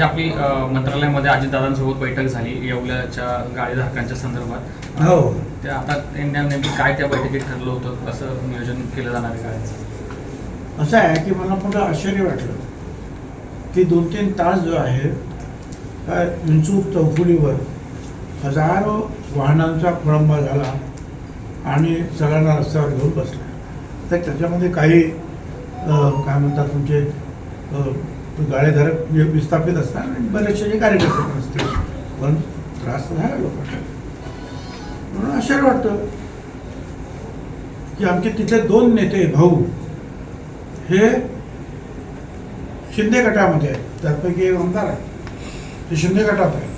जी आपली मंत्रालयामध्ये अजितदादांसोबत बैठक झाली येवल्याच्या गाळेधारकांच्या संदर्भात. हो. ते आता त्यांनी नेमकी काय त्या बैठकीत ठरलं होतं कसं नियोजन केलं जाणार आहे गाळ्याचं असं आहे की मला मोठं आश्चर्य वाटलं की दोन तीन तास जो आहे हा विंचूर चौफुलीवर हजारो वाहनांचा खोळंबा झाला आणि सगळ्यांना रस्त्यावर घेऊन बसला. तर त्याच्यामध्ये काही अं, काय म्हणतात तुमचे अं, गाळेधारक विस्थापित असतात आणि बरेचसे जे कार्यकर्ते पण असतील. पण त्रास झाला लोकांना. म्हणून आश्चर्य वाटतं की आमचे तिथले दोन नेते भाऊ हे शिंदे गटामध्ये आहेत. त्यापैकी एक आमदार आहे. ते शिंदे गटात आहे.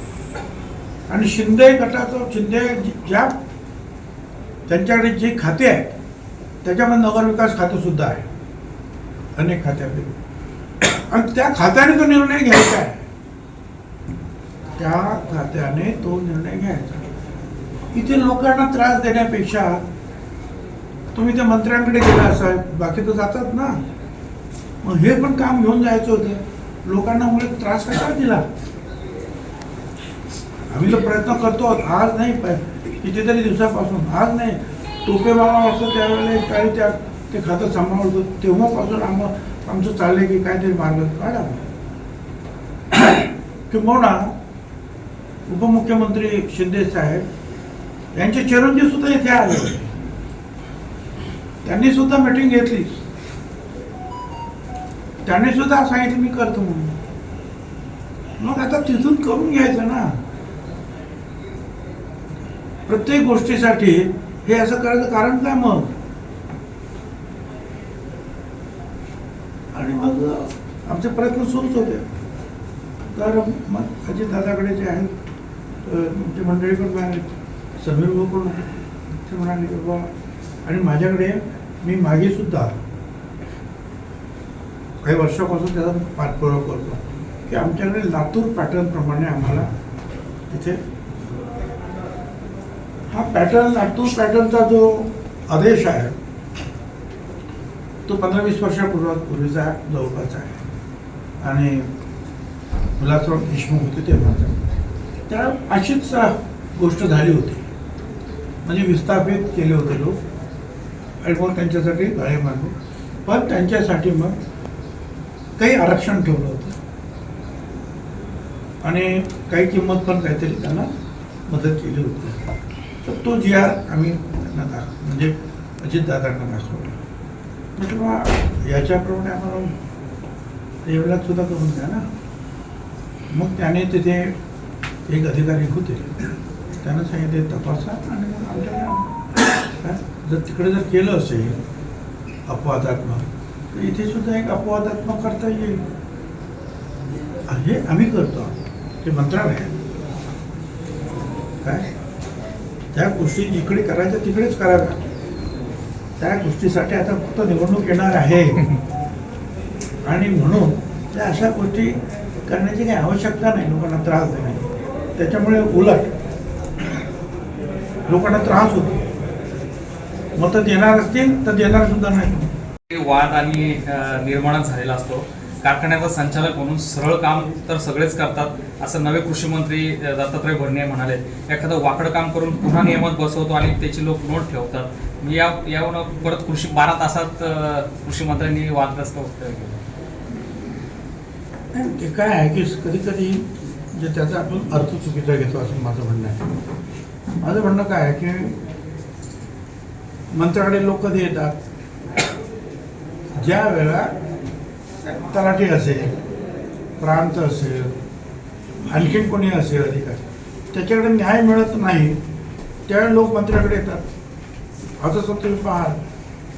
आणि शिंदे गटाचं शिंदे ज्या त्यांच्याकडे जी खाते आहेत त्याच्यामध्ये नगरविकास खातं सुद्धा आहे. अनेक खात्यापैकी. आणि त्या खात्याने तो निर्णय घ्यायचा आहे. त्या खात्याने तो निर्णय घ्यायचा. इथे लोकांना त्रास देण्यापेक्षा तुम्ही त्या मंत्र्यांकडे गेला असाल बाकी तर जातात ना. मग हे पण काम घेऊन जायचं होतं. लोकांना मुळे त्रास कसा दिला? आम्ही तर प्रयत्न करतो आज नाही कितीतरी दिवसापासून आज नाही. टोपे मामा असतो त्यावेळेला काही त्या ते खातं सांभाळतो तेव्हापासून आम्हाला आमचं चाललंय की काहीतरी मार्ग काढा. किंबहुना उपमुख्यमंत्री शिंदे साहेब यांचे चिरंजीव सुद्धा इथे आले होते. त्यांनी सुद्धा मीटिंग घेतली. त्यांनी सुद्धा सांगितलं मी करतो म्हणून. मग आता तिथून करून घ्यायचं ना. प्रत्येक गोष्टीसाठी हे असं करायचं कारण काय मग? आणि माझं आमचे प्रयत्न सुरूच होते. तर मग अजित दादाकडे जे आहेत तुमची मंडळी पण समीर भाऊकडून ते म्हणाले की बाबा आणि माझ्याकडे मी मागे सुद्धा काही वर्षापासून त्याचा पाठपुरावा करतो. की आमच्याकडे लातूर पॅटर्नप्रमाणे आम्हाला तिथे हा पॅटर्न लातूर पॅटर्नचा जो आदेश आहे तो पंधरा वीस वर्षापूर्वी पूर्वीचा जवळपास आहे. आणि मुलाचं देशमुख होते तेव्हाचा त्या अशीच गोष्ट झाली होती. म्हणजे विस्थापित केले होते लोक. आणि मग त्यांच्यासाठी गाळे मारले पण त्यांच्यासाठी मग काही आरक्षण ठेवलं होतं. आणि काही किंमत पण काहीतरी त्यांना मदत केली होती. तर तो जी आर आम्ही त्यांना दाख म्हणजे अजितदादांना दाखवला म्हटलं बा याच्याप्रमाणे आम्हाला एवढ्यात सुद्धा करून द्या ना. मग त्याने तिथे एक अधिकारी होते. त्यांना सांगितले तपासा आणि मग काय? जर तिकडे जर केलं असेल अपवादात्मक तर इथे सुद्धा एक अपवादात्मक करता येईल. हे आम्ही करतो. ते मंत्रालय काय? त्या गोष्टी जिकडे करायच्या तिकडेच कराव्या. त्या गोष्टीसाठी आता फक्त निवडणूक येणार आहे. आणि म्हणून त्या अशा गोष्टी करण्याची काही आवश्यकता नाही लोकांना त्रास देण्याची. त्याच्यामुळे उलट लोकांना त्रास होतो. मतं देणार असतील तर देणार सुद्धा नाही. वाद आणि निर्माणच झालेला असतो. कारखान्याचा संचालक म्हणून सरळ काम तर सगळेच करतात असं नवे कृषी मंत्री दत्तात्रय भरणे म्हणाले. एखादं वाकडं काम करून पुन्हा नियमात बसवतो आणि त्याची लोक नोट ठेवतात. मी या यावरून परत कृषी बारा तासात कृषी मंत्र्यांनी वादग्रस्त वक्तव्य केलं. ते काय आहे की कधी कधी जे त्याचा आपण अर्थ चुकीचा घेतो असं माझं म्हणणं आहे. माझं म्हणणं काय आहे की मंत्र्याकडे लोक कधी येतात ज्या वेळा तलाठी असेल प्रांत असेल आणखीन कोणी असेल अधिकारी त्याच्याकडे न्याय मिळत नाही त्यावेळी लोक मंत्र्याकडे येतात. आता सर तुम्ही पाहाल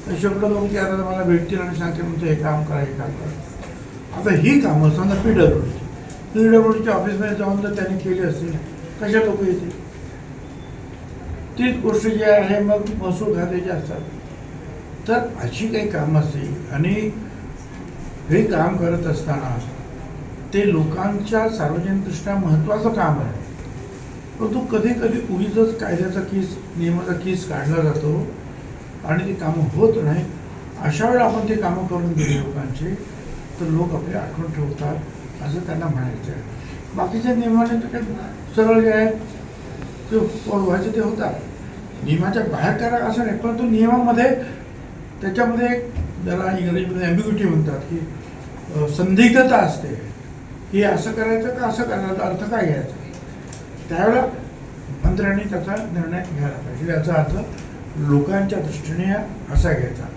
तर शेवटं लोक ते आता मला भेटतील आणि सांगतील तुमचं हे काम करा हे काम करा. आता ही कामं समजा P W D P W डीच्या ऑफिसमध्ये जाऊन जर त्यांनी केली असेल कशा लोक येतील? तीच गोष्ट जी आहे मग महसूल खात्याची असतात. तर अशी काही कामं असतील आणि हे काम करत असताना ते लोकांच्या सार्वजनिकदृष्ट्या महत्त्वाचं काम आहे. परंतु कधी कधी उगीच कायद्याचा केस नियमाचा केस काढला जातो आणि ती कामं होत नाही. अशा वेळेला आपण ते कामं करून गेले लोकांचे तर लोक आपली आठवण ठेवतात असं त्यांना म्हणायचं आहे. बाकीच्या नियमाने तर काही सरळ जे आहेत ते व्हायचं ते होतात. नियमाच्या बाहेर करा असं नाही परंतु नियमामध्ये त्याच्यामध्ये एक ज्याला इंग्रजीमध्ये ॲम्बिग्युटी म्हणतात की संदिग्धता असते. की असं करायचं का असं करायचं? अर्थ काय घ्यायचा? त्यावेळेला मंत्र्यांनी त्याचा निर्णय घ्यायला पाहिजे. याचा अर्थ लोकांच्या दृष्टीने असा घ्यायचा.